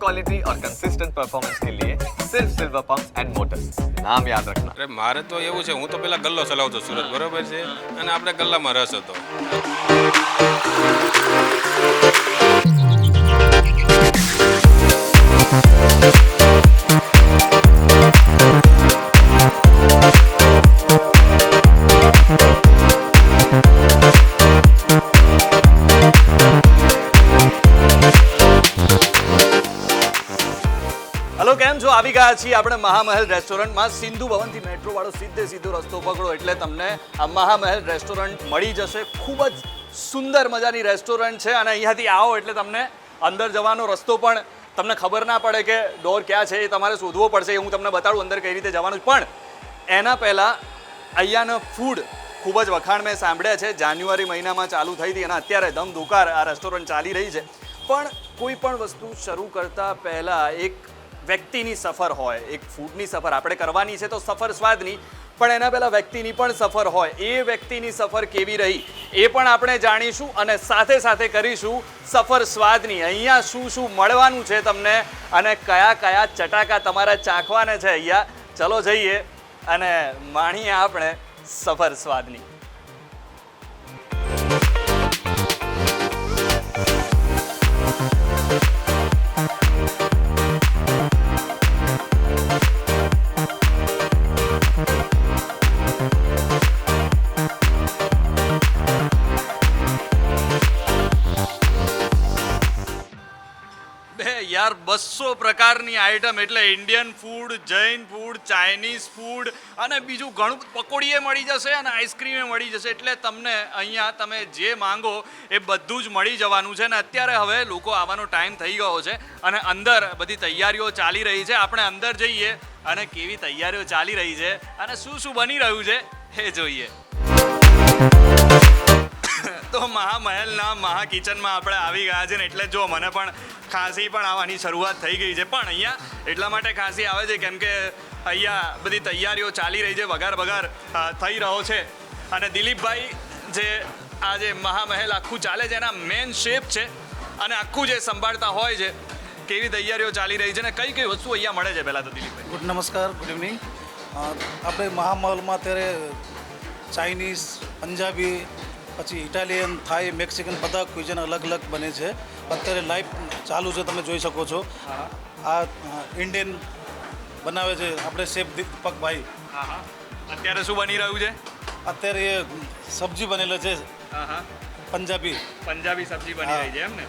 Quality और consistent performance के लिए सिर्फ सिल्वर पंप एंड मोटर्स नाम याद रखना અરે મારે તો એવું છે હું તો પેલા ગલ્લો ચલાવતો સુરત બરોબર છે અને આપણે ગલ્લામાં રસ હતો આવી ગયા છીએ આપણે મહામહેલ રેસ્ટોરન્ટમાં. સિંધુ ભવનથી મેટ્રો વાળો સીધે સીધો રસ્તો પકડો એટલે તમને આ મહામહેલ રેસ્ટોરન્ટ મળી જશે. ખૂબ જ સુંદર મજાની રેસ્ટોરન્ટ છે અને અહીંયાથી આવો એટલે તમને અંદર જવાનો રસ્તો પણ તમને ખબર ના પડે કે ડોર ક્યાં છે એ તમારે શોધવો પડશે. એ હું તમને બતાડું અંદર કઈ રીતે જવાનું. પણ એના પહેલાં અહીંયાનો ફૂડ ખૂબ જ વખાણ મેં સાંભળ્યા છે. જાન્યુઆરી મહિનામાં ચાલુ થઈ હતી અને અત્યારે ધમધુકાર આ રેસ્ટોરન્ટ ચાલી રહી છે. પણ કોઈ પણ વસ્તુ શરૂ કરતાં પહેલાં એક વ્યક્તિની સફર હોય, એક ફૂડની સફર આપણે કરવાની છે તો સફર સ્વાદની, પણ એના પહેલાં વ્યક્તિની પણ સફર હોય. એ વ્યક્તિની સફર કેવી રહી, એ પણ આપણે જાણીશું અને સાથે સાથે કરીશું સફર સ્વાદની. અહીંયા શું શું મળવાનું છે તમને અને કયા કયા ચટાકા તમારા ચાખવાના છે અહીંયા. ચલો જઈએ અને માણીએ આપણે સફર સ્વાદની. યાર બસો પ્રકારની આઈટમ એટલે Indian food Jain food Chinese food અને બીજું ઘણું પકોડીએ મળી જશે અને આઈસ્ક્રીમે મળી જશે. એટલે તમને અહીંયા તમે જે માંગો એ બધું જ મળી જવાનું છે. અને અત્યારે હવે લોકો આવવાનો ટાઈમ થઈ ગયો છે અને અંદર બધી તૈયારીઓ ચાલી રહી છે. આપણે અંદર જઈએ અને કેવી તૈયારીઓ ચાલી રહી છે અને શું શું બની રહ્યું છે એ જોઈએ. તો મહામહેલના મહા કિચનમાં આપણે આવી ગયા છે ને એટલે જો મને પણ ખાંસી પણ આવવાની શરૂઆત થઈ ગઈ છે. પણ અહીંયા એટલા માટે ખાંસી આવે છે કેમ કે અહીંયા બધી તૈયારીઓ ચાલી રહી છે વગાર વગાર થઈ રહ્યો છે. અને દિલીપભાઈ જે આ જે મહામહેલ આખું ચાલે છે, એના મેન શેપ છે અને આખું જે સંભાળતા હોય છે, કેવી તૈયારીઓ ચાલી રહી છે ને કઈ કઈ વસ્તુ અહીંયા મળે છે પહેલાં તો દિલીપભાઈ? ગુડ નમસ્કાર, ગુડ ઇવનિંગ. આપણે મહામહલમાં અત્યારે ચાઇનીઝ, પંજાબી પછી ઇટાલિયન થાઈ મેક્સિકન બધા ક્વિઝન અલગ અલગ બને છે. અત્યારે લાઈવ ચાલુ છે તમે જોઈ શકો છો. આ ઇન્ડિયન બનાવે છે આપણે શેફ દીપકભાઈ. હા હા. અત્યારે શું બની રહ્યું છે? અત્યારે એ સબ્જી બનેલો છે. હા હા. પંજાબી. પંજાબી સબ્જી બની રહી છે એમ ને?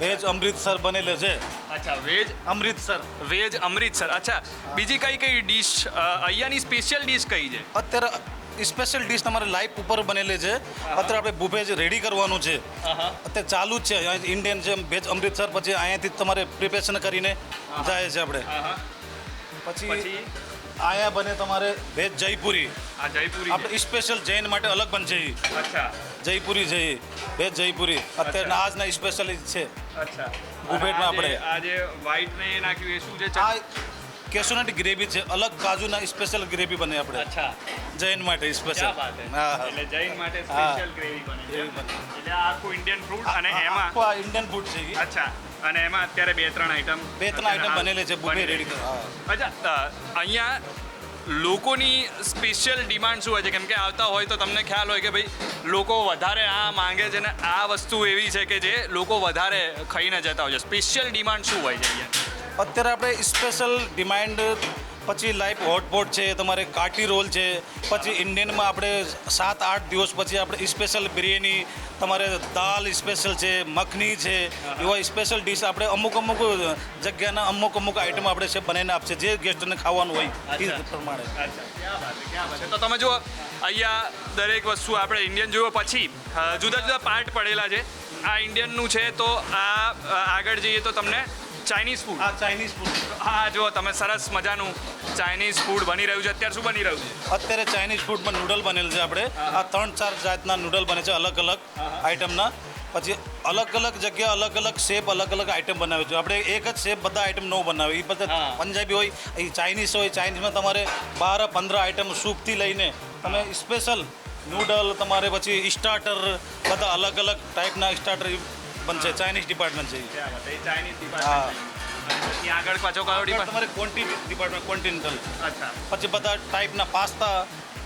વેજ અમૃતસર બનેલો છે. અચ્છા વેજ અમૃતસર. વેજ અમૃતસર. અચ્છા બીજી કઈ કઈ ડિશ અહીંયાની સ્પેશિયલ ડિશ કઈ છે? અત્યારે સ્પેશિયલ ડિશ તમારે લાઈવ ઉપર બનેલી છે. અત્યારે આપણે બુફે જે રેડી કરવાનું છે. અત્યારે ચાલુ જ છે. ઇન્ડિયન છે ભેજ અમૃતસર પછી અહીંયાથી તમારે પ્રિપેરેશન કરીને જાય છે આપણે. પછી અહીંયા બને તમારે ભેજ જયપુરી. જયપુરી. આપણે સ્પેશિયલ જૈન માટે અલગ પણ. છે. અચ્છા. જયપુરી છે ભેજ જયપુરી. અત્યારના આજના સ્પેશિયલ છે. અચ્છા. બુફેટમાં આપણે. આજે વ્હાઈટ ને નાખ્યું. એ શું છે? આ કેસોનટ ગ્રેવી છે અલગ કાજુના સ્પેશિયલ ગ્રેવી બને આપણે. અચ્છા. જૈન માટે સ્પેશિયલ હા? એટલે જૈન માટે સ્પેશિયલ ગ્રેવી બને છે. એટલે આખું ઇન્ડિયન ફૂડ અને એમાં આખું ઇન્ડિયન ફૂડ છે અચ્છા. અને એમાં અત્યારે બે ત્રણ આઈટમ બે ત્રણ આઈટમ બનેલી છે બુફે રેડી અચ્છા અહીંયા લોકોની સ્પેશિયલ ડિમાન્ડ શું હોય છે? કેમ કે આવતા હોય તો તમને ખ્યાલ હોય કે ભાઈ લોકો વધારે આ માંગે છે ને આ વસ્તુ એવી છે કે જે લોકો વધારે ખાઈને જતા હોય છે. સ્પેશિયલ ડિમાન્ડ શું હોય છે અહીંયા? અત્યારે આપણે સ્પેશિયલ ડિમાન્ડ પછી લાઈફ હોટપોટ છે તમારે કાટી રોલ છે પછી ઇન્ડિયનમાં આપણે સાત આઠ દિવસ પછી આપણે સ્પેશિયલ બિરયાની તમારે દાલ સ્પેશિયલ છે મખની છે એવા સ્પેશિયલ ડીશ આપણે અમુક અમુક જગ્યાના અમુક અમુક આઈટમ આપણે છે બનાવીને આપશે. જે ગેસ્ટને ખાવાનું હોય એ પ્રમાણે. તો તમે જુઓ અહીંયા દરેક વસ્તુ આપણે ઇન્ડિયન જુઓ પછી જુદા જુદા પાર્ટ પડેલા છે. આ ઇન્ડિયનનું છે તો આ આગળ જઈએ તો તમને ચાઇનીઝ ફૂડ હા ચાઇનીઝ ફૂડ હા જો તમે સરસ મજાનું ચાઇનીઝ ફૂડ બની રહ્યું છે. અત્યારે શું બની રહ્યું છે? અત્યારે ચાઇનીઝ ફૂડમાં નૂડલ બનેલ છે આપણે. આ ત્રણ ચાર જાતના નૂડલ બને છે અલગ અલગ આઇટમના પછી અલગ અલગ જગ્યા અલગ અલગ શેપ અલગ અલગ આઇટમ બનાવે છે. આપણે એક જ શેપ બધા આઇટમ ન બનાવે. એ બધા પંજાબી હોય એ ચાઇનીઝ હોય ચાઇનીઝમાં તમારે બાર પંદર આઇટમ સૂપથી લઈને તમે સ્પેશિયલ નૂડલ તમારે પછી સ્ટાર્ટર બધા અલગ અલગ ટાઈપના સ્ટાર્ટર બનશે ચાઇનીઝ ડિપાર્ટમેન્ટ છે. ચાઇનીઝ ત્યાં આગળ પાછો કયો ડિપાર્ટમેન્ટ તમારે ક્વોન્ટિટી ડિપાર્ટમેન્ટ કોન્ટિનેન્ટલ અચ્છા. પછી બધા ટાઈપના પાસ્તા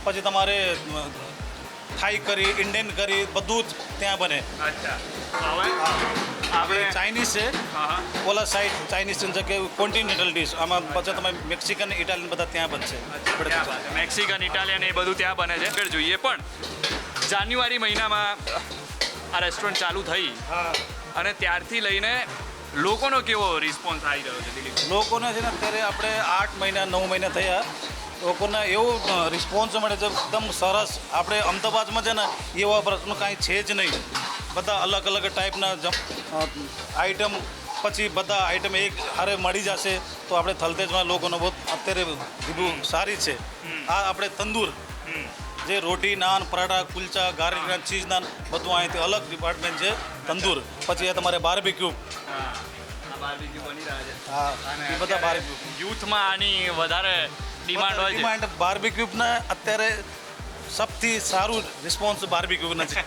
પછી તમારે થાઈ કરી ઇન્ડિયન કરી બધું જ ત્યાં બને. અચ્છા. હવે આપણે ચાઇનીઝ છે. હા હા. ઓલા સાઈડ ચાઇનીઝ છે કે કોન્ટિનેન્ટલ ડિશ આમાં પછી તમે મેક્સિકન ઇટાલિયન બધા ત્યાં બનશે. મેક્સિકન ઇટાલિયન એ બધું ત્યાં બને છે. આગળ જોઈએ પણ જાન્યુઆરી મહિનામાં આ રેસ્ટોરન્ટ ચાલુ થઈ. હા. અને ત્યારથી લઈને લોકોનો કેવો રિસ્પોન્સ આવી રહ્યો છે દિલીપ? લોકોને છે ને અત્યારે આપણે આઠ મહિના નવ મહિના થયા. લોકોને એવો રિસ્પોન્સ મળે છે એકદમ સરસ. આપણે અમદાવાદમાં છે ને એવા પ્રશ્નો કાંઈ છે જ નહીં. બધા અલગ અલગ ટાઈપના આઈટમ પછી બધા આઈટમ એક હારે મળી જશે. તો આપણે થલતેજમાં લોકોનો બહુ અત્યારે સારી છે. આ આપણે તંદૂર. જે રોટી નાન પરાઠા કુલચા ગાર્લિક નાન ચીઝ નાન બધું અહીંથી અલગ ડિપાર્ટમેન્ટ છે તંદૂર. પછી એ તમારે બાર્બીક્યુ હા એ બધા બારબીક્યુ યુથમાં આની વધારે ડિમાન્ડ હોય ડિમાન્ડ બાર્બીક્યુબના અત્યારે સૌથી સારું રિસ્પોન્સ બાર્બીક્યુબના છે.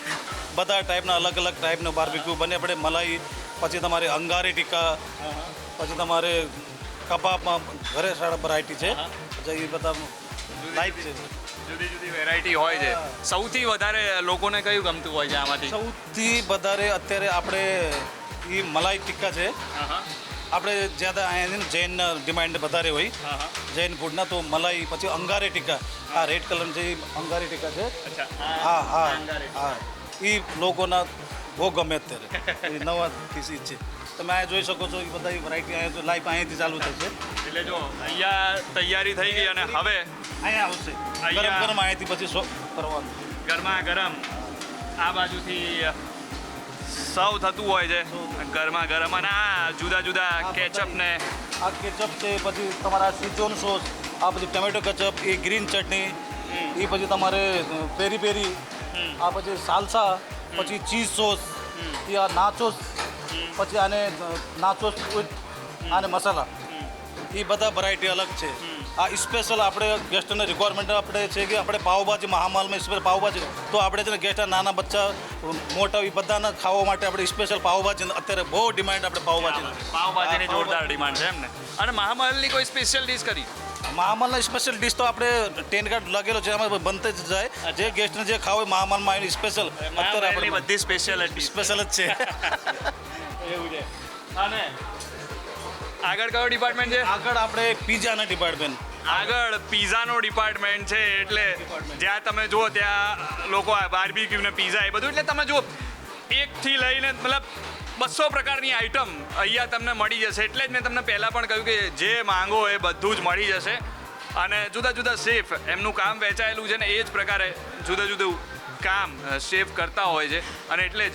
બધા ટાઈપના અલગ અલગ ટાઈપના બાર્બીક્યુ બને. આપણે મલાઈ પછી તમારે અંગારી ટીકા પછી તમારે કબાબમાં ઘરે સારા વેરાયટી છે. પછી એ બધા લાઈફ છે. જુદી જુદી વેરાયટી હોય છે. સૌથી વધારે લોકોને કયું ગમતું હોય છે આમાંથી? સૌથી વધારે અત્યારે આપણે એ મલાઈ ટીક્કા છે. આપણે જ્યાં અહીંયા જૈન ડિમાન્ડ વધારે હોય. જૈન ફૂડના તો મલાઈ પછી અંગારી ટીકા આ રેડ કલર જે અંગારે ટીકા છે. હા હા હા. એ લોકોના બહુ ગમે અત્યારે. નવા પીસી છે. તમે આ જોઈ શકો છો એ બધા વેરાયટી અહીંયા લાઈફ અહીંયાથી ચાલુ થશે. એટલે જો અહીંયા તૈયારી થઈ ગઈ અને હવે અહીંયા આવશે. અહીંયા- ગરમ ગરમ અહીંયાથી પછી શો કરવાનું. ગરમા ગરમ આ બાજુથી સૌ થતું હોય છે. ગરમા ગરમ અને આ જુદા જુદા કેચઅપ ને આ કેચઅપ છે પછી તમારા સિચોન સોસ આ પછી ટમેટો કેચઅપ એ ગ્રીન ચટણી એ પછી તમારે પેરી પેરી આ પછી સાલસા પછી ચીઝ સોસ એ આ નાચોસ પછી આને નાચોસ અને મસાલા. એ બધા વેરાયટી અલગ છે. આ સ્પેશિયલ આપણે ગેસ્ટને રિક્વાયરમેન્ટ આપણે છે કે આપણે પાવભાજી મહામાલમાં સ્પેશિયલ પાવભાજી તો આપણે છે ને ગેસ્ટ નાના બચ્ચા મોટા એ બધાને ખાવા માટે આપણે સ્પેશિયલ પાવભાજી અત્યારે બહુ ડિમાન્ડ આપણે પાવભાજી પાવભાજીની જોરદાર ડિમાન્ડ છે એમને અને મહામાલની કોઈ સ્પેશિયલ ડિશ કરી? મહામાલના સ્પેશિયલ ડિશ તો આપણે ટેન કાર્ડ લગેલો છે એમાં બનતે જ જાય. જે ગેસ્ટને જે ખાવ મહામાલમાં આવીને સ્પેશિયલ અત્યારે આપણે બધી સ્પેશિયલ સ્પેશિયલ જ છે. એવું છે. અને આગળ કયો ડિપાર્ટમેન્ટ છે? આગળ આપણે પીઝાના ડિપાર્ટમેન્ટ આગળ પીઝાનો ડિપાર્ટમેન્ટ છે એટલે જ્યાં તમે જુઓ ત્યાં લોકો બાર્બીક્યુ ને પીઝા એ બધું એટલે તમે જુઓ એકથી લઈને મતલબ બસો પ્રકારની આઈટમ અહીંયા તમને મળી જશે. એટલે જ મેં તમને પહેલાં પણ કહ્યું કે જે માંગો એ બધું જ મળી જશે. અને જુદા જુદા શેફ એમનું કામ વહેંચાયેલું છે ને એ જ પ્રકારે જુદા જુદું કામ શેફ કરતા હોય છે. અને એટલે જ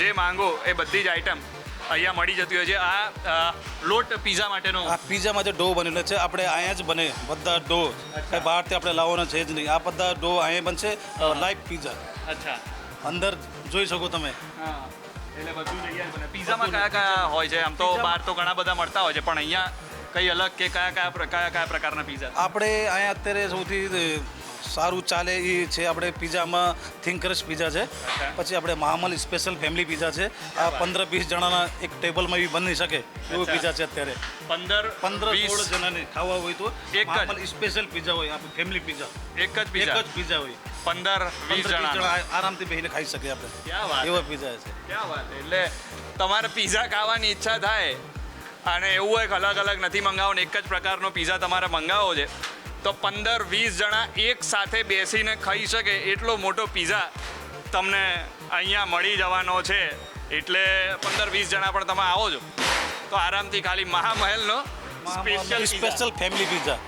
જે માંગો એ બધી જ આઈટમ અહીંયા મળી જતી હોય છે. આ લોટ પીઝા માટેનો. આ પીઝા જે ડો બનેલો છે આપણે અહીંયા જ બને. બધા ડો. કંઈ બહારથી આપણે લાવવાનો છે જ નહીં. આ બધા ડો અહીંયા બનશે લાઈવ પિઝા. અચ્છા. અંદર જોઈ શકો તમે. હા. એટલે બધું તૈયાર બને. પીઝામાં કયા કયા હોય છે? આમ તો બહાર તો ઘણા બધા મળતા હોય છે પણ અહીંયા કઈ અલગ કે કયા કયા કયા કયા પ્રકારના પીઝા આપણે અહીંયા અત્યારે સૌથી સારું ચાલે એ છે આપણે પિઝામાં થિંકરસ પિઝા છે. પછી આપણે મહામલ સ્પેશિયલ ફેમિલી પિઝા છે. આ પંદર વીસ જણાના એક ટેબલમાં બી બની શકે એવું. પિઝા છે અત્યારે. પંદર પંદર સોળ જણાને ખાવા હોય તો એક. સ્પેશિયલ પિઝા હોય આપણે ફેમિલી પિઝા. એક જ એક જ પિઝા હોય. પંદર વીસ જણા આરામથી બેસીને ખાઈ શકીએ આપણે. એવા પિઝા છે. ક્યાં વાત એટલે તમારે પીઝા ખાવાની ઈચ્છા થાય અને એવું એક અલગ અલગ નથી મંગાવો ને એક જ પ્રકારનો પીઝા તમારે મંગાવો છે. તો પંદર વીસ જણા એક સાથે બેસીને ખાઈ શકે એટલો મોટો પીઝા તમને અહીંયા મળી જવાનો છે. એટલે પંદર વીસ જણા પણ તમે આવો છો. તો આરામથી ખાલી મહામહેલનો સ્પેશિયલ સ્પેશિયલ ફેમિલી પિઝા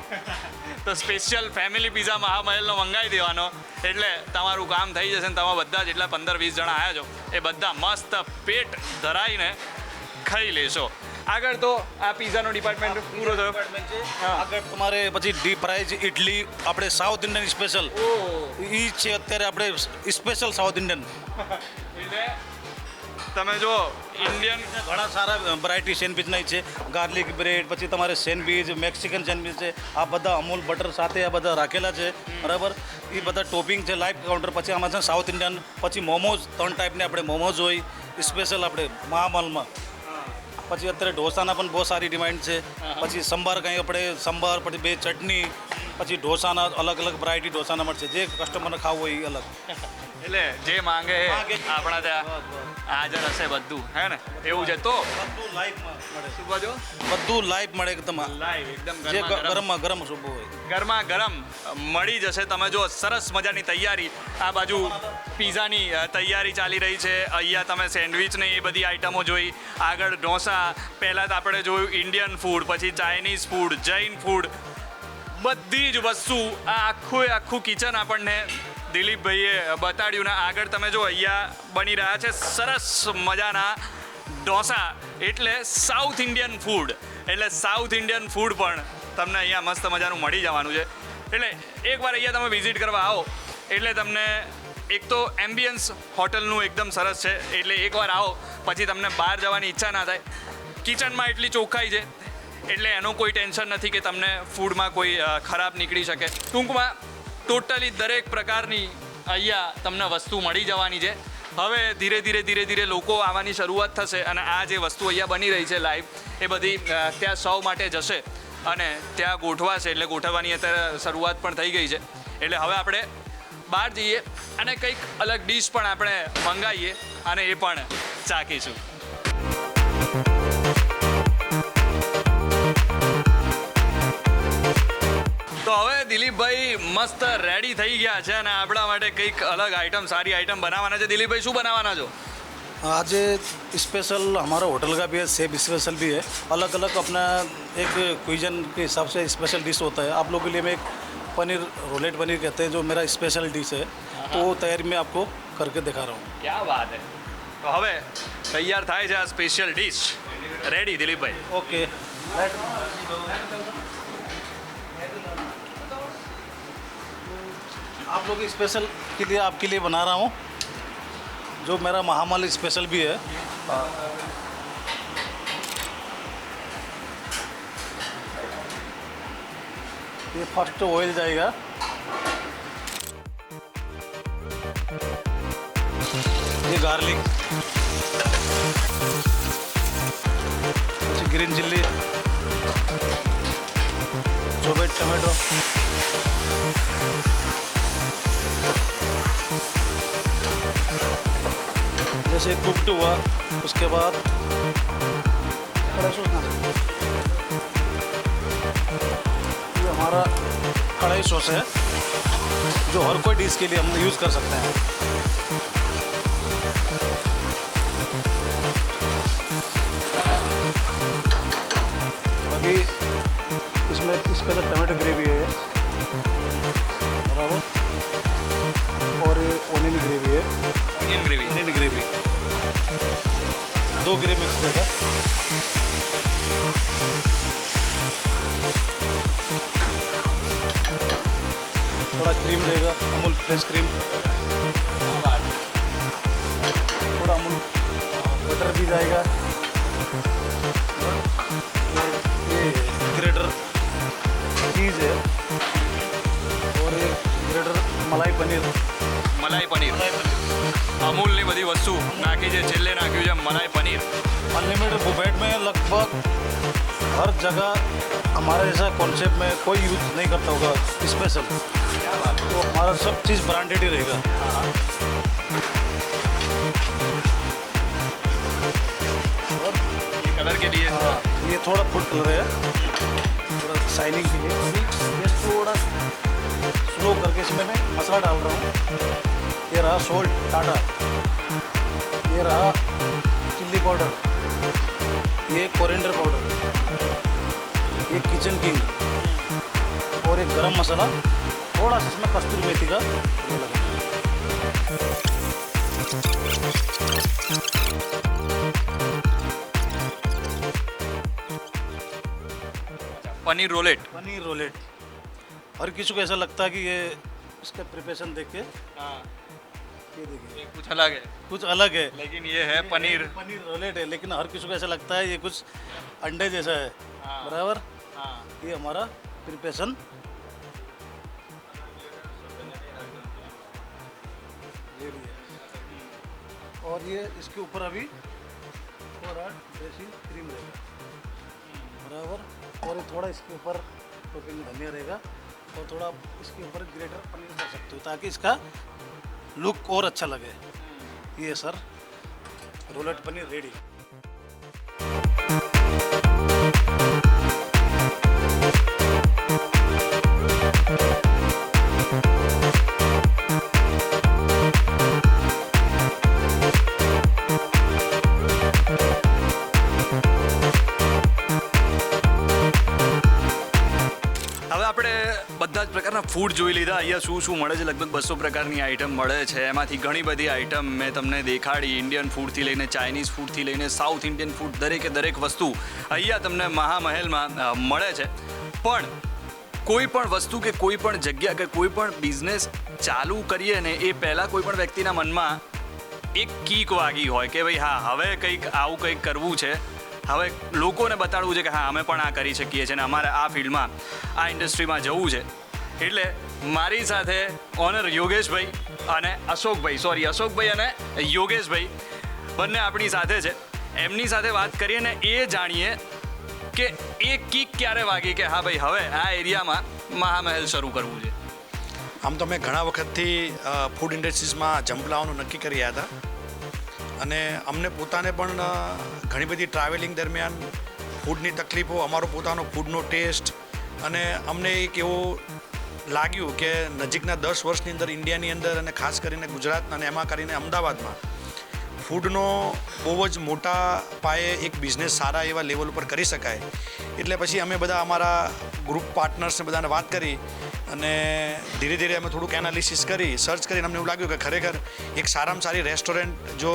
તો સ્પેશિયલ ફેમિલી પીઝા મહામહેલનો મંગાવી દેવાનો. એટલે તમારું કામ થઈ જશે ને તમે બધા જેટલા પંદર વીસ જણા આવ્યા છો એ બધા મસ્ત પેટ ધરાઈને ખાઈ લેશો. આગળ તો આ પીઝાનો ડિપાર્ટમેન્ટ પૂરો થયો. આગળ તમારે પછી ડીપ ફ્રાઈઝ ઇડલી આપણે સાઉથ ઇન્ડિયન સ્પેશિયલ એ છે અત્યારે આપણે સ્પેશિયલ સાઉથ ઇન્ડિયન એટલે તમે જો ઇન્ડિયન ઘણા સારા વેરાયટી સેન્ડવિચના છે. ગાર્લિક બ્રેડ પછી તમારે સેન્ડવિચ મેક્સિકન સેન્ડવિચ છે. આ બધા અમૂલ બટર સાથે આ બધા રાખેલા છે. બરાબર? એ બધા ટોપિંગ છે લાઈવ કાઉન્ટર પછી આમાં છે સાઉથ ઇન્ડિયન પછી મોમોઝ ત્રણ ટાઈપની આપણે મોમોઝ હોય. સ્પેશિયલ આપણે મહામલમાં. પછી અત્યારે ઢોસાના પણ બહુ સારી ડિમાન્ડ છે. પછી સંભાર કંઈ આપણે સંભાર પછી બે ચટણી પછી ઢોસાના અલગ અલગ વેરાયટી ઢોસાના મળશે. જે કસ્ટમરને ખાવું હોય એ અલગ. એટલે જે માંગે એ આપણા ત્યાં હાજર હશે બધું હે ને? એવું છે તો? બધું લાઈવમાં મળે શું કહો બધું લાઈવ મળે એકદમ લાઈવ એકદમ ગરમ ગરમ. શું હોય. ગરમા ગરમ મળી જશે. તમે જો સરસ મજાની તૈયારી આ બાજુ પીઝાની તૈયારી ચાલી રહી છે. અહીંયા તમે સેન્ડવિચની એ બધી આઈટમો જોઈ આગળ ઢોસા પહેલાં તો આપણે જોયું ઇન્ડિયન ફૂડ પછી ચાઇનીઝ ફૂડ જૈન ફૂડ બધી જ વસ્તુ આ આખું આખું કિચન આપણને દિલીપભાઈએ બતાડ્યું ને આગળ તમે જો અહીંયા બની રહ્યા છે સરસ મજાના ઢોસા એટલે સાઉથ ઇન્ડિયન ફૂડ એટલે સાઉથ ઇન્ડિયન ફૂડ પણ તમને અહીંયા મસ્ત મજાનું મળી જવાનું છે. એટલે એકવાર અહીંયા તમે વિઝિટ કરવા આવો. એટલે તમને એક તો એમ્બિયન્સ હોટલનું એકદમ સરસ છે. એટલે એકવાર આવો, પછી તમને બહાર જવાની ઈચ્છા ના થાય. કિચનમાં એટલી ચોખ્ખાઈ છે. એટલે એનું કોઈ ટેન્શન નથી કે તમને ફૂડમાં કોઈ ખરાબ નીકળી શકે. ટૂંકમાં ટોટલી દરેક પ્રકારની અહીંયા તમને વસ્તુ મળી જવાની છે. હવે ધીરે ધીરે ધીરે ધીરે લોકો આવવાની શરૂઆત થશે અને આ જે વસ્તુ અહીંયા બની રહી છે લાઈવ એ બધી ત્યાં સૌ માટે જશે અને ત્યાં ગોઠવાશે એટલે ગોઠવવાની અત્યારે શરૂઆત પણ થઈ ગઈ છે. એટલે હવે આપણે બહાર જઈએ અને કંઈક અલગ ડીશ પણ આપણે મંગાવીએ અને એ પણ ચાખીશું. તો હવે દિલીપભાઈ મસ્ત રેડી થઈ ગયા છે અને આપણા માટે કંઈક અલગ આઈટમ સારી આઈટમ બનાવવાના છે દિલીપભાઈ શું બનાવવાના છો आज स्पेशल हमारा होटल का भी है सेब स्पेशल भी है अलग अलग अपना एक क्विजन के हिसाब से स्पेशल डिश होता है आप लोगों के लिए मैं एक पनीर रोलेट पनीर कहते हैं जो मेरा स्पेशल डिश है तो वो तैयारी मैं आपको करके दिखा रहा हूँ ક્યાં વાત હે તો હવે તૈયાર થાય છે આ special dish ready Dilipbhai okay आप लोग स्पेशल के लिए आपके लिए बना रहा हूँ, जो मेरा महामाल स्पेशल भी है। ये फ़र्स्ट ऑयल जाएगा। ये गार्लिक ग्रीन चिल्ली चोबेट टमाटो जैसे कुकड हुआ, उसके बाद ये हमारा कढ़ाई सॉस है, जो हर कोई डिश के लिए हम यूज़ कर सकते हैं। अभी इसमें, इसका तो टमाटो दो ग्रेवी मिक्स थोड़ा क्रीम देगा, अमूल फ्रेश क्रीम थोड़ा अमूल बटर भी जाएगा। ये ग्रेटर चीज़ है। और ये ग्रेटर मलाई पनीर। મલાઈ પનીર मलाई पनीर અમૂલની બધી વસ્તુ નાખી છે છેલ્લે નાખ્યું છે મલાઈ પનીર अनलिमिटेड बुफेट में लगभग हर जगह हमारे जैसा कॉन्सेप्ट में कोई यूज नहीं करता होगा स्पेशल तो हमारा सब चीज़ ब्रांडेड ही रहेगा ये कलर के लिए हाँ, ये थोड़ा फूड कलर है थोड़ा शाइनिंग के लिए अभी ये थोड़ा स्लो करके इसमें मैं मसाला डाल रहा हूँ रहा सोल्ट टाटा ये रहा चिल्ली पाउडर ये कोरिएंडर पाउडर ये किचन किंग और एक गरम मसाला थोड़ा सा इसमें कस्तूरी मेथी का पनीर रोलेट पनीर रोलेट हर किसी को ऐसा लगता है कि ये इसका प्रिपरेशन देख के हाँ। ये देखिए कुछ अलग है। कुछ अलग है। लेकिन ये है पनीर। पनीर रोलेट है लेकिन हर किसी को ऐसा लगता है ये कुछ अंडे जैसा है। बराबर? ये हमारा प्रिपरेशन है। और ये इसके ऊपर अभी और आठ देसी क्रीम रहेगा। बराबर? और ये थोड़ा इसके ऊपर टोपिंग धनिया रहेगा। और थोड़ा इसके ऊपर ग्रेटर पनीर कर सकते हो ताकि इसका लुक और अच्छा लगे ये सर रोलेट पनीर रेडी ફૂડ જોઈ લીધા. અહીંયા શું શું મળે છે? લગભગ બસો પ્રકારની આઈટમ મળે છે. એમાંથી ઘણી બધી આઈટમ મેં તમને દેખાડી. ઇન્ડિયન ફૂડથી લઈને ચાઇનીઝ ફૂડથી લઈને સાઉથ ઇન્ડિયન ફૂડ દરેકે દરેક વસ્તુ અહીંયા તમને મહામહેલમાં મળે છે. પણ કોઈ પણ વસ્તુ કે કોઈ પણ જગ્યા કે કોઈ પણ બિઝનેસ ચાલુ કરીએ ને એ પહેલાં કોઈ પણ વ્યક્તિના મનમાં એક કીક વાગી હોય કે ભાઈ, હા, હવે કંઈક આવું કંઈક કરવું છે. હવે લોકોને બતાડવું છે કે, હા, અમે પણ આ કરી શકીએ છીએ અને અમારે આ ફિલ્ડમાં આ ઇન્ડસ્ટ્રીમાં જવું છે. એટલે મારી સાથે ઓનર યોગેશભાઈ અને અશોકભાઈ. સોરી અશોકભાઈ અને યોગેશભાઈ. બંને આપણી સાથે છે. એમની સાથે વાત કરીએ ને એ જાણીએ કે એ કીક ક્યારે વાગી કે હા ભાઈ, હવે આ એરિયામાં મહામહેલ શરૂ કરવું છે. આમ તો મેં ઘણા વખતથી ફૂડ ઇન્ડસ્ટ્રીઝમાં જમ્પ લાવવાનું નક્કી કર્યા હતા. અને અમને પોતાને પણ ઘણી બધી ટ્રાવેલિંગ દરમિયાન ફૂડની તકલીફો, અમારો પોતાનો ફૂડનો ટેસ્ટ અને અમને એક એવું લાગ્યું કે નજીકના દસ વર્ષની અંદર ઇન્ડિયાની અંદર અને ખાસ કરીને ગુજરાત અને એમાં કરીને અમદાવાદમાં ફૂડનો બહુ જ મોટા પાયે એક બિઝનેસ સારા એવા લેવલ ઉપર કરી શકાય. એટલે પછી અમે બધા અમારા ગ્રુપ પાર્ટનર્સને બધાને વાત કરી. અને ધીરે ધીરે અમે થોડુંક એનાલિસિસ કરી સર્ચ કરીને અમને એવું લાગ્યું કે ખરેખર એક સારામાં સારી રેસ્ટોરન્ટ જો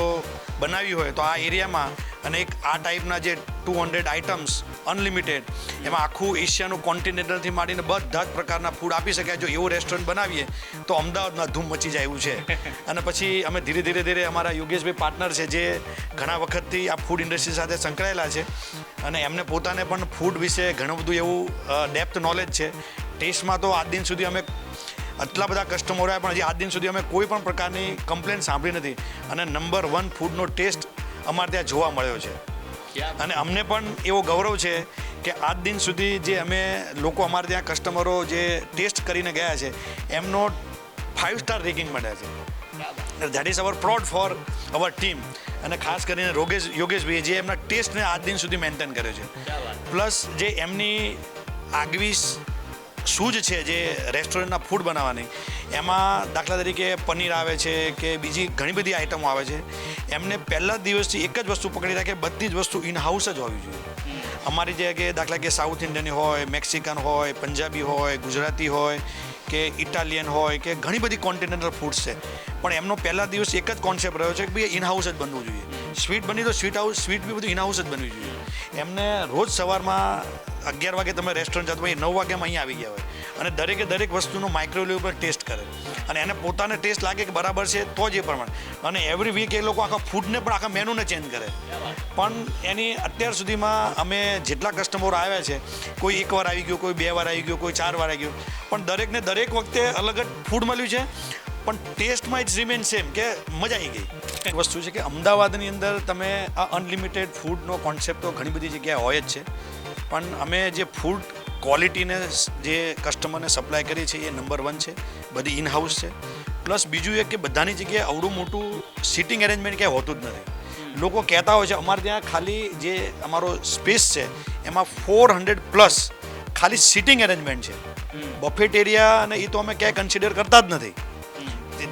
બનાવી હોય તો આ એરિયામાં અને એક આ ટાઈપના જે ટુ હંડ્રેડ આઇટમ્સ અનલિમિટેડ એમાં આખું એશિયાનું કોન્ટિનેન્ટલથી માંડીને બધા જ પ્રકારના ફૂડ આપી શકાય. જો એવું રેસ્ટોરન્ટ બનાવીએ તો અમદાવાદમાં ધૂમ મચી જાય એવું છે. અને પછી અમે ધીરે ધીરે ધીરે અમારા યોગેશભાઈ પાર્ટનર છે જે ઘણા વખતથી આ ફૂડ ઇન્ડસ્ટ્રી સાથે સંકળાયેલા છે. અને એમને પોતાને પણ ફૂડ વિશે ઘણું બધું એવું ડેપ્થ નોલેજ છે. ટેસ્ટમાં તો આજ દિન સુધી અમે આટલા બધા કસ્ટમરો આવ્યા પણ હજી આજ દિન સુધી અમે કોઈ પણ પ્રકારની કમ્પ્લેન સાંભળી નથી. અને નંબર વન ફૂડનો ટેસ્ટ અમારે ત્યાં જોવા મળ્યો છે. અને અમને પણ એવો ગૌરવ છે કે આજ દિન સુધી જે અમે લોકો અમારે ત્યાં કસ્ટમરો જે ટેસ્ટ કરીને ગયા છે એમનો ફાઇવ સ્ટાર રેકિંગ મળ્યા છે. That is our proud for our team અને ખાસ કરીને રોગેશ યોગેશભાઈ જે એમના ટેસ્ટને આજ દિન સુધી મેન્ટેન કર્યો છે. પ્લસ જે એમની આગવી સૂઝ છે જે રેસ્ટોરન્ટના ફૂડ બનાવવાની? એમાં દાખલા તરીકે પનીર આવે છે કે બીજી ઘણી બધી આઇટમો આવે છે. એમને પહેલા દિવસથી એક જ વસ્તુ પકડી રાખે, બધી જ વસ્તુ ઇન હાઉસ જ હોવી જોઈએ. અમારી જે કે દાખલા કે સાઉથ ઇન્ડિયન હોય મેક્સિકન હોય પંજાબી હોય ગુજરાતી હોય, કે ઇટાલિયન હોય, કે ઘણી બધી કોન્ટિનેન્ટલ ફૂડ્સ છે. પણ એમનો પહેલા દિવસ એક જ કોન્સેપ્ટ રહ્યો છે કે ભાઈ ઇન હાઉસ જ બનવું જોઈએ. સ્વીટ બની તો સ્વીટ હાઉસ, સ્વીટ બી બધું ઇન હાઉસ જ બનવી જોઈએ. એમને રોજ સવારમાં અગિયાર વાગે તમે રેસ્ટોરન્ટ જતો હોય નવ વાગ્યામાં અહીંયા આવી ગયા હોય. અને દરેકે દરેક વસ્તુનો માઇક્રોવેવ પર ટેસ્ટ કરે. અને એને પોતાને ટેસ્ટ લાગે કે બરાબર છે, તો જ એ પ્રમાણે. અને એવરી વીક એ લોકો આખા ફૂડને પણ આખા મેનુને ચેન્જ કરે. પણ એની અત્યાર સુધીમાં અમે જેટલા કસ્ટમરો આવ્યા છે, કોઈ એક વાર આવી ગયો, કોઈ બે વાર આવી ગયો, કોઈ ચાર વાર આવી ગયો. પણ દરેકને દરેક વખતે અલગ જ ફૂડ મળ્યું છે. પણ ટેસ્ટમાં ઇટ રિમેન સેમ કે મજા આવી ગઈ. એક વસ્તુ છે કે અમદાવાદની અંદર તમે આ અનલિમિટેડ ફૂડનો કોન્સેપ્ટ તો ઘણી બધી જગ્યાએ હોય જ છે. પણ અમે જે ફૂડ ક્વોલિટીને જે કસ્ટમરને સપ્લાય કરીએ છીએ એ નંબર વન છે બધી ઇન હાઉસ છે. પ્લસ બીજું એક કે બધાની જગ્યાએ આવડું મોટું સિટિંગ એરેન્જમેન્ટ ક્યાંય હોતું જ નથી. લોકો કહેતા હોય છે અમારે ત્યાં ખાલી જે અમારો સ્પેસ છે એમાં ફોર હંડ્રેડ પ્લસ ખાલી સિટિંગ એરેન્જમેન્ટ છે. બફેટ એરિયા અને એ તો અમે ક્યાંય કન્સિડર કરતા જ નથી.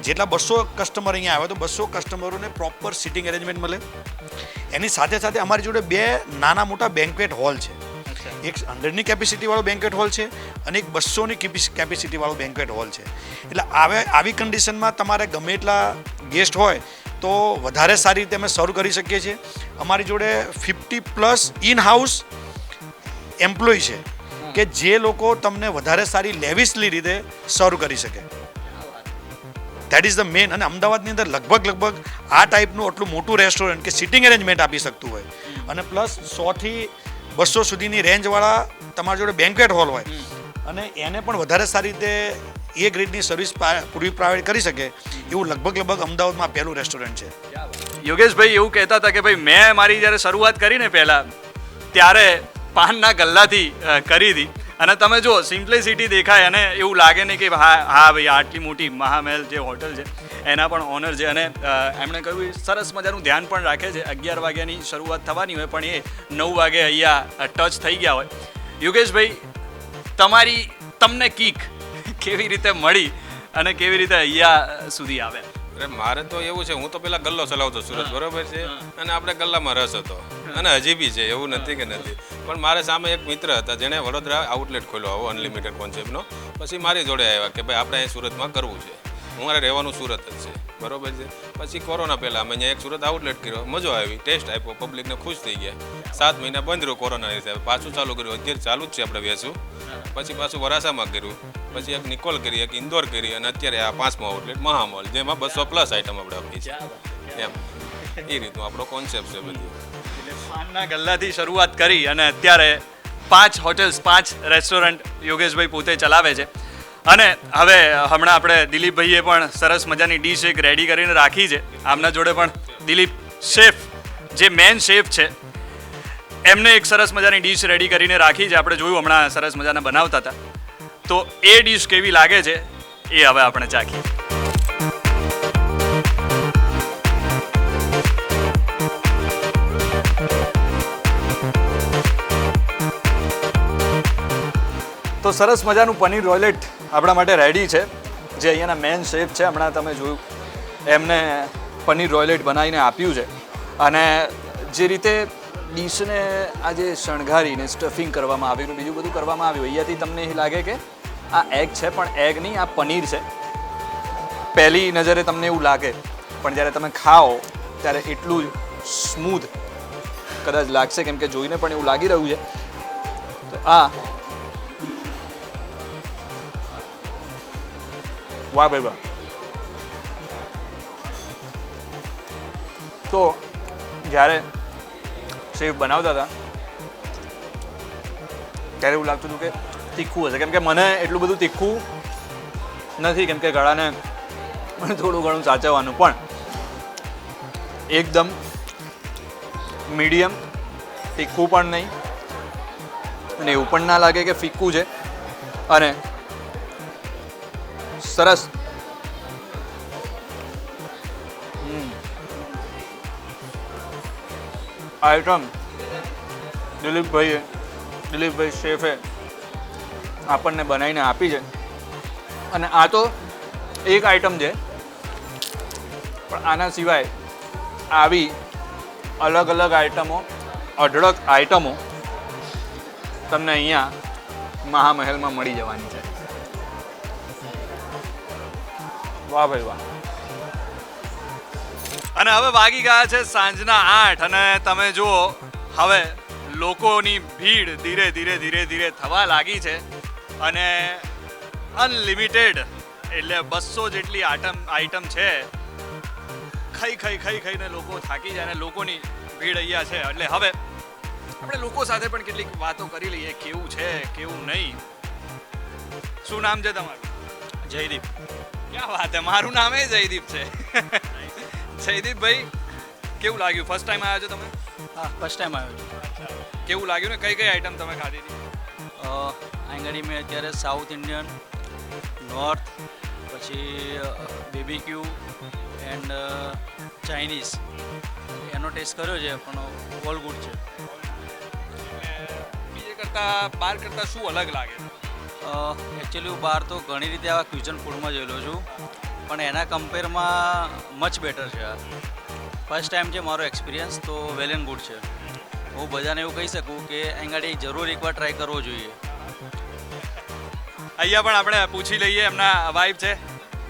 જેટલા બસો કસ્ટમર અહીંયા આવે તો બસો કસ્ટમરોને પ્રોપર સિટિંગ એરેન્જમેન્ટ મળે. એની સાથે સાથે અમારી જોડે બે નાના મોટા બેન્કવેટ હોલ છે. એક હંડ્રેડની કેપેસિટીવાળો બેન્કવેટ હોલ છે અને એક બસોની કેપેસિટીવાળો બેન્કવેટ હોલ છે. એટલે આવે આવી કન્ડિશનમાં તમારે ગમે એટલા ગેસ્ટ હોય તો વધારે સારી રીતે અમે સર્વ કરી શકીએ છીએ. અમારી જોડે fifty plus in house employ છે કે જે લોકો તમને વધારે સારી લેવિસલી રીતે સર્વ કરી શકે. દેટ ઇઝ ધ મેન અને અમદાવાદની અંદર લગભગ લગભગ આ ટાઈપનું આટલું મોટું રેસ્ટોરન્ટ કે સિટિંગ એરેન્જમેન્ટ આપી શકતું હોય. અને પ્લસ સોથી બસો સુધીની રેન્જવાળા તમારી જોડે બેન્કવેટ હોલ હોય. અને એને પણ વધારે સારી રીતે એ ગ્રેડની સર્વિસ પૂરી પ્રોવાઈડ કરી શકે એવું લગભગ લગભગ અમદાવાદમાં પહેલું રેસ્ટોરન્ટ છે. યોગેશભાઈ એવું કહેતા હતા કે ભાઈ મેં મારી જ્યારે શરૂઆત કરી ને પહેલાં ત્યારે પાનના ગલ્લાથી કરી હતી. અને તમે જો સિમ્પ્લિસિટી દેખાય અને એવું લાગે નહીં કે હા હા ભાઈ આટલી મોટી મહામહેલ જે હોટલ છે, એના પણ ઓનર છે. અને એમણે કહ્યું સરસ મજાનું ધ્યાન પણ રાખે છે. અગિયાર વાગ્યાની શરૂઆત થવાની હોય પણ એ નવ વાગે અહીંયા ટચ થઈ ગયા હોય. યોગેશભાઈ, તમારી તમને કીક કેવી રીતે મળી અને કેવી રીતે અહીંયા સુધી આવ્યા અરે મારે તો એવું છે હું તો પેલા ગલ્લો ચલાવતો સુરત બરોબર છે? અને આપણે ગલ્લામાં રસ હતો. અને હજી બી છે એવું નથી કે નથી. પણ મારે સામે એક મિત્ર હતા જેણે વડોદરા આઉટલેટ ખોલ્યો આવો અનલિમિટેડ કોન્સેપ્ટનો પછી મારી જોડે આવ્યા કે ભાઈ આપણે અહીં સુરતમાં કરવું છે. મારે રહેવાનું સુરત જ છે. બરોબર છે? પછી કોરોના પહેલાં અમે અહીંયા એક સુરત આઉટલેટ કર્યો. મજો આવી. ટેસ્ટ આપ્યો. પબ્લિકને ખુશ થઈ ગયા. સાત મહિના બંધ રહ્યો કોરોના હિસાબે પાછું ચાલુ કર્યું. અત્યારે ચાલુ જ છે આપણે વેચું પછી પાછું વરાસામાં કર્યું. પછી એક નિકોલ કરી એક ઇન્દોર કરી અને અત્યારે આ પાંચમો આઉટલેટ મહામોલ જેમાં બસો પ્લસ આઈટમ આપણે આપીએ છે એમ. એ રીતનું આપણો કોન્સેપ્ટ છે બધું. પાનના ગલ્લાથી શરૂઆત કરી અને અત્યારે પાંચ હોટેલ્સ પાંચ રેસ્ટોરન્ટ યોગેશભાઈ પોતે ચલાવે છે. અને હવે હમણાં આપણે દિલીપભાઈએ પણ સરસ મજાની ડીશ એક રેડી કરીને રાખી છે. આમના જોડે પણ દિલીપ શેફ જે મેન શેફ છે, એમને એક સરસ મજાની ડીશ રેડી કરીને રાખી છે. આપણે જોયું હમણાં સરસ મજાના બનાવતા હતા. તો એ ડીશ કેવી લાગે છે, એ હવે આપણે ચાખીએ. તો સરસ મજાનું પનીર રોયલેટ આપણા માટે રેડી છે. જે અહીંયાના મેન શેફ છે, હમણાં તમે જોયું. એમને પનીર રોયલેટ બનાવીને આપ્યું છે. અને જે રીતે ડીશને આજે શણગારીને સ્ટફિંગ કરવામાં આવ્યું બીજું બધું કરવામાં આવ્યું, અહીંયાથી તમને એ લાગે કે આ એગ છે, પણ એગ નહીં, આ પનીર છે. પહેલી નજરે તમને એવું લાગે, પણ જ્યારે તમે ખાઓ, ત્યારે એટલું જ સ્મૂથ કદાચ લાગશે, કેમ કે જોઈને પણ એવું લાગી રહ્યું છે. તો આ વાહ ભાઈ વાહ તો જ્યારે શેફ બનાવતા હતા, ત્યારે એવું લાગતું હતું કે તીખું હશે. કેમ કે મને એટલું બધું તીખું નથી, કેમ કે ગળાને મને થોડું ઘણું સાચવવાનું. પણ એકદમ મીડિયમ તીખું પણ નહીં. અને એવું પણ ના લાગે કે ફીક્કું છે. અને સરસ. આઈટમ દિલીપભાઈએ, દિલીપભાઈ શેફે આપણને બનાવીને આપી છે. અને આ તો એક આઈટમ છે. પણ આના સિવાય આવી અલગ અલગ આઈટમો અઢળક આઈટમો તમને અહીંયા મહામહેલમાં મળી જવાની છે. વાહ ભાઈ વાહ. અને હવે વાગી ગયા છે સાંજના આઠ અને તમે જુઓ, હવે લોકોની ભીડ ધીરે ધીરે ધીરે ધીરે થવા લાગી છે અને અનલિમિટેડ એટલે બસો જેટલી આઈટમ આઈટમ છે, ખાઈ ખાઈ ખાઈ ખાઈને લોકો થાકી જાય અને લોકોની ભીડ અહીંયા છે. એટલે હવે આપણે લોકો સાથે પણ કેટલીક વાતો કરી લઈએ, કેવું છે, કેવું નહીં. શું નામ છે તમારું? જયદીપ. ક્યાં વાત હે? મારું નામ એ જયદીપ છે. જયદીપભાઈ કેવું લાગ્યું? ફર્સ્ટ ટાઈમ આવ્યા છો તમે? હા ફર્સ્ટ ટાઈમ આવ્યો છું. કેવું લાગ્યું ને? કઈ કઈ આઈટમ તમે ખાધી હતી? આંગળી મેં અત્યારે સાઉથ ઇન્ડિયન નોર્થ પછી બેબીક્યુ એન્ડ ચાઇનીઝ એનો ટેસ્ટ કર્યો છે પણ ઓલ ગુડ છે. બીજે કરતાં બાર કરતાં શું અલગ લાગે? એકચ્યુઅલી હું બહાર તો ઘણી રીતે આવા ક્યુઝન ફૂડમાં જોયેલો છું પણ એના કમ્પેરમાં મચ બેટર છે આ. ફર્સ્ટ ટાઈમ છે મારો એક્સપિરિયન્સ તો વેલ એન્ડ ગુડ છે. હું બધાને એવું કહી શકું કે અહીં જરૂર એકવાર ટ્રાય કરવો જોઈએ. અહીંયા પણ આપણે પૂછી લઈએ એમના વાઈફ છે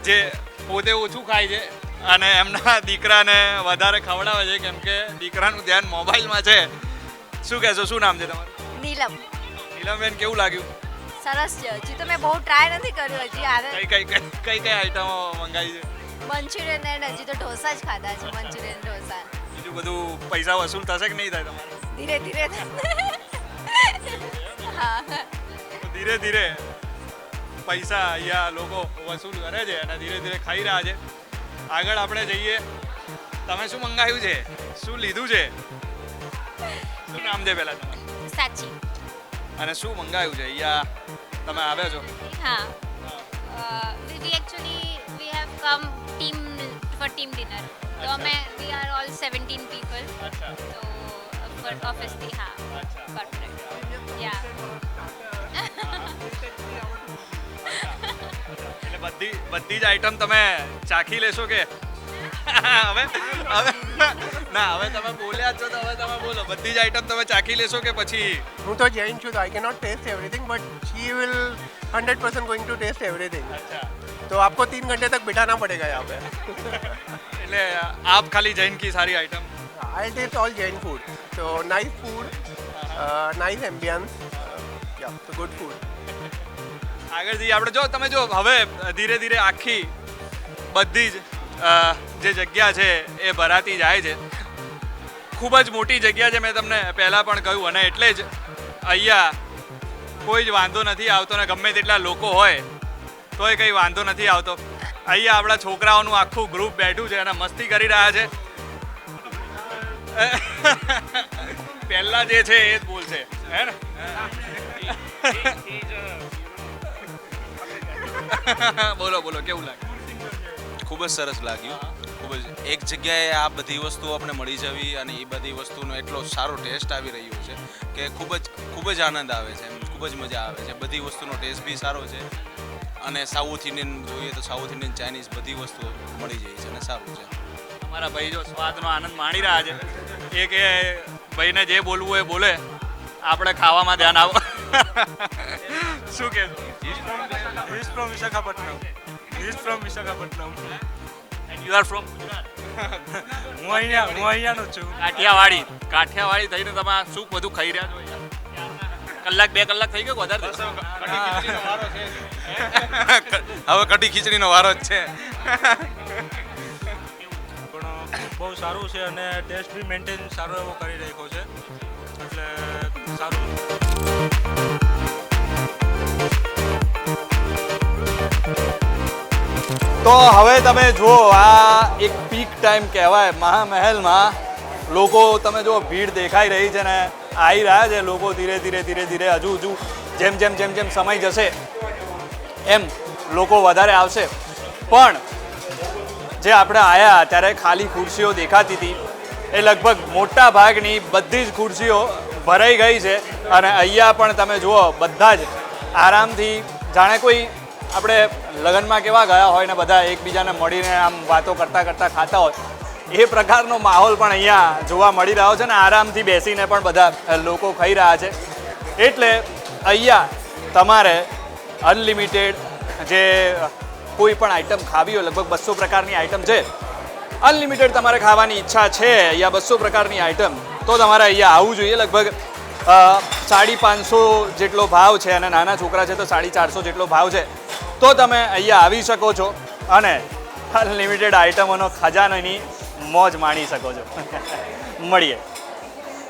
જે પોતે ઓછું ખાય છે અને એમના દીકરાને વધારે ખવડાવે છે કેમ કે દીકરાનું ધ્યાન મોબાઈલમાં છે. શું કહેશો શું નામ છે તમારું? નીલમ. નીલમબેન કેવું લાગ્યું? સરસ છે. હજી તો મેં બહુ ટ્રાય નથી કર્યું. હજી આવે. કઈ કઈ કઈ કઈ કઈ આઈટમો મંગાવી છે? મંચુરિયન એન્ડ હજી તો ઢોસા જ ખાધા છે મંચુરિયન ઢોસા. બીજું બધું પૈસા વસૂલ થશે કે નહીં થાય તમારે? ધીરે ધીરે. હા. ધીરે ધીરે પૈસા અહીંયા લોકો વસૂલ કરે છે અને ધીરે ધીરે ખાઈ રહ્યા છે. આગળ આપણે જઈએ. તમે શું મંગાવ્યું છે? શું લીધું છે? શું નામ છે પહેલા તમે સાચી. અને શું મંગાવ્યું છે? અહીંયા તમે આવ્યા છો? હા. We actually we have come team for team dinner તો અમે we are all seventeen people તો ફોર ઓફિસથી હા. કોર્પોરેટ યા એટલે બધી બધી જ આઈટમ તમે ચાખી લેશો કે? હવે હવે ના હવે તમે બોલ્યા છો તો હવે તમે બોલો. બધી જ આઈટમ તમે ચાખી લેશો કે પછી? હું તો જૈન છું તો I can not taste everything but she will 100% going to taste everything તો आपको તીન ઘંટે તક बिठाना पड़ेगा यहाँ पे એટલે આપ ખાલી જૈન કી સારી item I taste all Jain food તો nice food nice ambience yeah તો ગુડ ફૂડ આગળ જઈએ આપણે જો તમે જો હવે ધીરે ધીરે આખી બધી જ જે જગ્યા છે એ ભરાતી જાય છે. ખૂબ જ મોટી જગ્યા છે મેં તમને પહેલાં પણ કહ્યું અને એટલે જ અહીંયા કોઈ જ વાંધો નથી આવતો ને ગમે તેટલા લોકો હોય તોય કંઈ વાંધો નથી આવતો. અહીંયા આપણા છોકરાઓનું આખું ગ્રુપ બેઠું છે અને મસ્તી કરી રહ્યા છે. પહેલા જે છે એ જ બોલશે હે ને? બોલો બોલો કેવું લાગે? ખૂબ જ સરસ લાગ્યું. ખૂબ જ એક જગ્યાએ આ બધી વસ્તુઓ આપણે મળી જવી અને એ બધી વસ્તુનો એટલો સારો ટેસ્ટ આવી રહ્યો છે કે ખૂબ જ ખૂબ જ આનંદ આવે છે ખૂબ જ મજા આવે છે. બધી વસ્તુનો ટેસ્ટ બી સારો છે અને સાઉથ ઇન્ડિયન જોઈએ તો સાઉથ ઇન્ડિયન ચાઇનીઝ બધી વસ્તુઓ મળી જાય છે અને સારું છે. અમારા ભાઈ જો સ્વાદનો આનંદ માણી રહ્યા છે. એ કે ભાઈને જે બોલવું હોય એ બોલે. આપણે ખાવામાં ધ્યાન આવો શું કે? Visakhapatnam. He's from Visakhapatnam. You are from હું અહીંયા હું અહીંયાનો જ છું. કાઠિયાવાડી. કાઠિયાવાડી થઈને તમે શું બધું ખાઈ રહ્યા છો કલાક બે કલાક થઈ ગયો વધારે હવે કઢી ખીચડીનો વારો જ છે. પણ બહુ સારું છે અને ટેસ્ટ બી મેન્ટેન સારો એવો કરી રાખ્યો છે. એટલે સારું. તો હવે તમે જુઓ, આ એક પીક ટાઈમ કહેવાય મહામહેલમાં. લોકો, તમે જો ભીડ દેખાઈ રહી છે ને આવી રહ્યા છે લોકો ધીરે ધીરે ધીરે ધીરે, હજુ હજુ, જેમ જેમ જેમ જેમ સમય જશે, એમ લોકો વધારે આવશે. પણ જે આપણે આવ્યા ત્યારે ખાલી ખુરશીઓ દેખાતી હતી. એ લગભગ મોટા ભાગની બધી જ ખુરશીઓ ભરાઈ ગઈ છે. અને અહીંયા પણ તમે જુઓ, બધા જ આરામથી, જાણે કોઈ આપણે લગ્નમાં કેવા ગયા હોય ને બધા એકબીજાને મળીને આમ વાતો કરતાં કરતાં ખાતા હોય, એ પ્રકારનો માહોલ પણ અહીંયા જોવા મળી રહ્યો છે ને આરામથી બેસીને પણ બધા લોકો ખાઈ રહ્યા છે. એટલે અહીંયા તમારે અનલિમિટેડ જે કોઈ પણ આઈટમ ખાવી હોય, લગભગ બસો પ્રકારની આઈટમ છે. અનલિમિટેડ તમારે ખાવાની ઈચ્છા છે, અહીંયા બસો પ્રકારની આઈટમ તો તમારે અહીંયા આવવું જોઈએ, લગભગ સાડી પાંચસો જેટલો ભાવ છે અને નાના છોકરા છે તો સાડી ચારસો જેટલો ભાવ છે. તો તમે અહીંયા આવી શકો છો અને અનલિમિટેડ આઇટમોનો ખજાનોની મોજ માણી શકો છો. મળીએ.